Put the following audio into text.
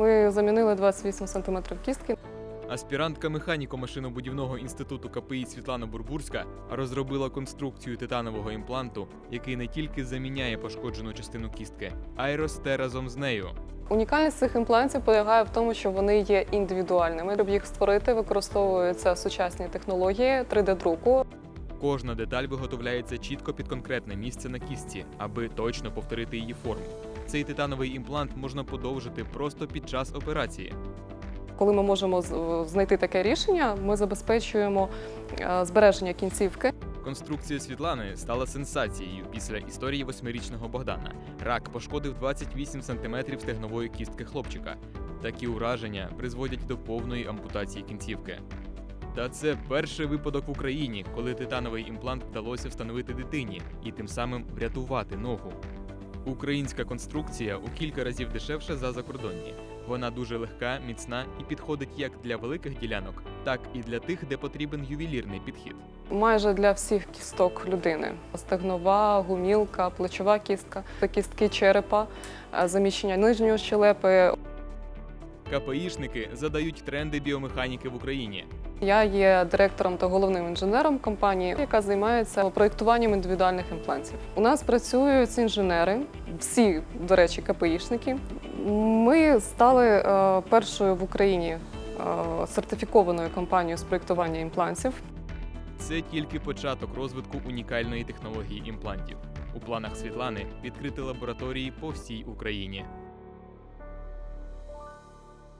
Ми замінили 28 см кістки. Аспірантка механіко-машинобудівного інституту КПІ Світлана Бурбурська розробила конструкцію титанового імпланту, який не тільки заміняє пошкоджену частину кістки, а й росте разом з нею. Унікальність цих імплантів полягає в тому, що вони є індивідуальними. Щоб їх створити, використовуються сучасні технології 3D-друку. Кожна деталь виготовляється чітко під конкретне місце на кістці, аби точно повторити її форму. Цей титановий імплант можна подовжити просто під час операції. Коли ми можемо знайти таке рішення, ми забезпечуємо е, збереження кінцівки. Конструкція Світлани стала сенсацією після історії восьмирічного Богдана. Рак пошкодив 28 см стегнової кістки хлопчика. Такі ураження призводять до повної ампутації кінцівки. Та це перший випадок в Україні, коли титановий імплант вдалося встановити дитині і тим самим врятувати ногу. Українська конструкція у кілька разів дешевша за закордонні. Вона дуже легка, міцна і підходить як для великих ділянок, так і для тих, де потрібен ювелірний підхід. Майже для всіх кісток людини: стегнова, гумілка, плечова кістка, кістки черепа, е, заміщення нижньої щелепи. КПІшники задають тренди біомеханіки в Україні. Я є директором та головним інженером компанії, яка займається проєктуванням індивідуальних імплантів. У нас працюють інженери, всі, до речі, КПІшники. Ми стали е, першою в Україні е, сертифікованою компанією з проєктування імплантів. Це тільки початок розвитку унікальної технології імплантів. У планах Світлани відкрити лабораторії по всій Україні.